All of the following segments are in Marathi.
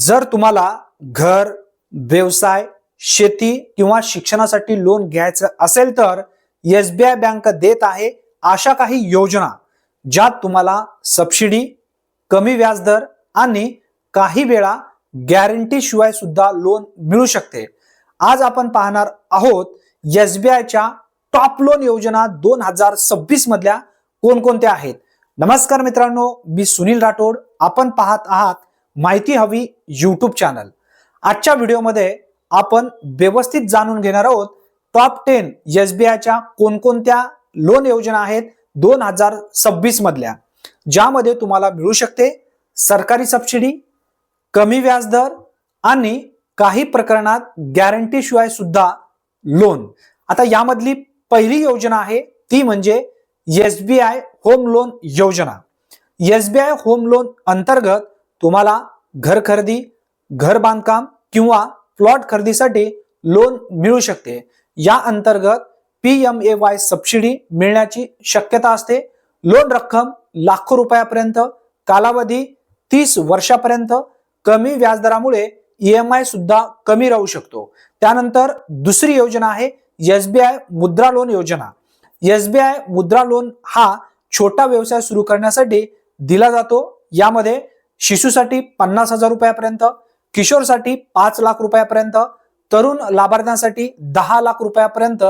जर तुम्हाला घर व्यवसाय शेती किंवा शिक्षणासाठी लोन घ्यायचं असेल तर एस बी आय बँक देत आहे अशा काही योजना ज्यात तुम्हाला सबसिडी कमी व्याजदर आणि काही वेळा गॅरंटी शिवाय सुद्धा लोन मिळू शकते. आज आपण पाहणार आहोत एस बी आयच्या टॉप लोन योजना दोन हजार सव्वीस मधल्या कोणकोणत्या आहेत? नमस्कार मित्रांनो मी सुनील राठोड. आपण पाहत आहात माहिती हवी यूट्यूब चॅनल आजच्या व्हिडिओमध्ये आपण व्यवस्थित जाणून घेणार आहोत टॉप टेन एस बी आयच्या कोणकोणत्या लोन योजना आहेत दोन हजार सव्वीस मधल्या ज्यामध्ये तुम्हाला मिळू शकते सरकारी सबसिडी कमी व्याजदर आणि काही प्रकरणात गॅरंटीशिवाय सुद्धा लोन आता यामधली पहिली योजना आहे ती म्हणजे S B I home loan योजना. S B I home loan अंतर्गत तुम्हाला घर खरेदी घर बांधकाम किंवा प्लॉट खरेदीसाठी लोन मिळू शकते. या अंतर्गत P M A Y subsidy मिळण्याची शक्यता असते. लोन रक्कम लाखो रुपयापर्यंत कालावधी तीस वर्षापर्यंत कमी व्याजदरामुळे ई एम आय सुद्धा कमी राहू शकतो. त्यानंतर दुसरी योजना आहे S B I Mudra loan योजना. S B I Mudra loan हा छोटा व्यवसाय सुरू करण्यासाठी दिला जातो. यामध्ये शिशूसाठी पन्नास हजार रुपयापर्यंत किशोरसाठी पाच लाख रुपयापर्यंत तरुण लाभार्थ्यांसाठी दहा लाख रुपयापर्यंत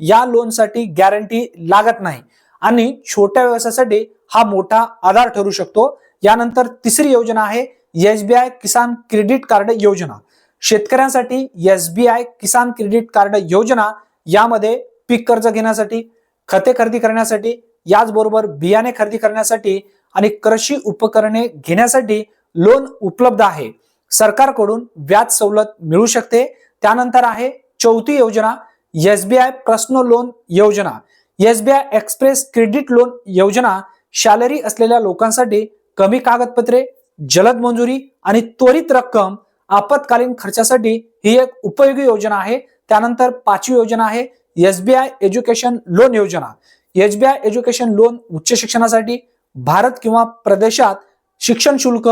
या लोनसाठी गॅरंटी लागत नाही. आणि छोट्या व्यवसायासाठी हा मोठा आधार ठरू शकतो. यानंतर तिसरी योजना आहे S B I Kisan credit card योजना. शेतकऱ्यांसाठी S B I Kisan credit card योजना यामध्ये पीक कर्ज घेण्यासाठी खते खरेदी करण्यासाठी याचबरोबर बियाणे खरेदी करण्यासाठी आणि कृषी उपकरणे घेण्यासाठी लोन उपलब्ध आहे. सरकारकडून व्याज सवलत मिळू शकते. त्यानंतर आहे चौथी योजना S B I personal loan योजना. S B I express credit loan योजना सॅलरी असलेल्या लोकांसाठी कमी कागदपत्रे जलद मंजुरी आणि त्वरित रक्कम आपत्कालीन खर्चासाठी ही एक उपयोगी योजना आहे. त्यानंतर पाचवी योजना आहे S B I education loan योजना. S B I education loan उच्च शिक्षणासाठी भारत किंवा प्रदेशात शिक्षण शुल्क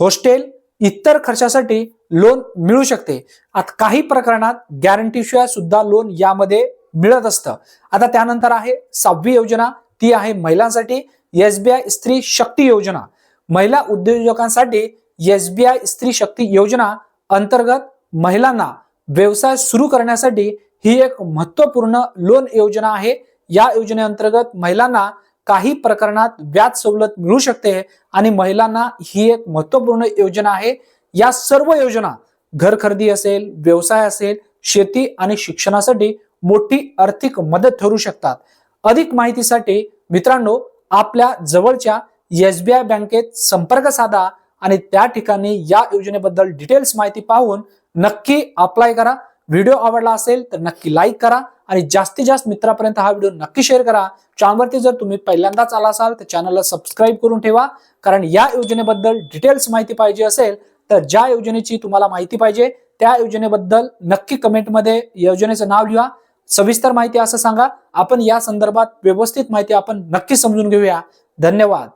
हॉस्टेल इतर खर्चासाठी लोन मिळू शकते. आता काही प्रकरणात गॅरंटीशिवाय सुद्धा लोन यामध्ये मिळत असतं. आता त्यानंतर आहे सहावी योजना. ती आहे महिलांसाठी एस बी आय स्त्री शक्ती योजना. महिला उद्योजकांसाठी एस बी आय स्त्री शक्ती योजना अंतर्गत महिलांना व्यवसाय सुरू करण्यासाठी ही एक महत्त्वपूर्ण लोन योजना आहे. या योजनेअंतर्गत महिलांना काही प्रकरणात व्याज सवलत मिळू शकते आणि महिलांना ही एक महत्त्वपूर्ण योजना आहे. या सर्व योजना घर खरेदी असेल व्यवसाय असेल शेती आणि शिक्षणासाठी मोठी आर्थिक मदत ठरू शकतात. अधिक माहितीसाठी मित्रांनो आपल्या जवळच्या एस बी आय बँकेत संपर्क साधा आणि त्या ठिकाणी या योजनेबद्दल डिटेल्स माहिती पाहून नक्की अप्लाय करा. व्हिडिओ आवडला असेल तर नक्की लाईक करा. आणि जास्तीत जास्त मित्रापर्यंत हा व्हिडिओ नक्की शेअर करा. चॅनलवरती जर तुम्ही पहिल्यांदाच आला असाल तर चॅनलला सबस्क्राईब करून ठेवा. कारण या योजनेबद्दल डिटेल्स माहिती पाहिजे असेल तर ज्या योजनेची तुम्हाला माहिती पाहिजे त्या योजनेबद्दल नक्की कमेंटमध्ये योजनेचं नाव लिहा. सविस्तर माहिती असं सांगा. आपण या संदर्भात व्यवस्थित माहिती आपण नक्की समजून घेऊया. धन्यवाद.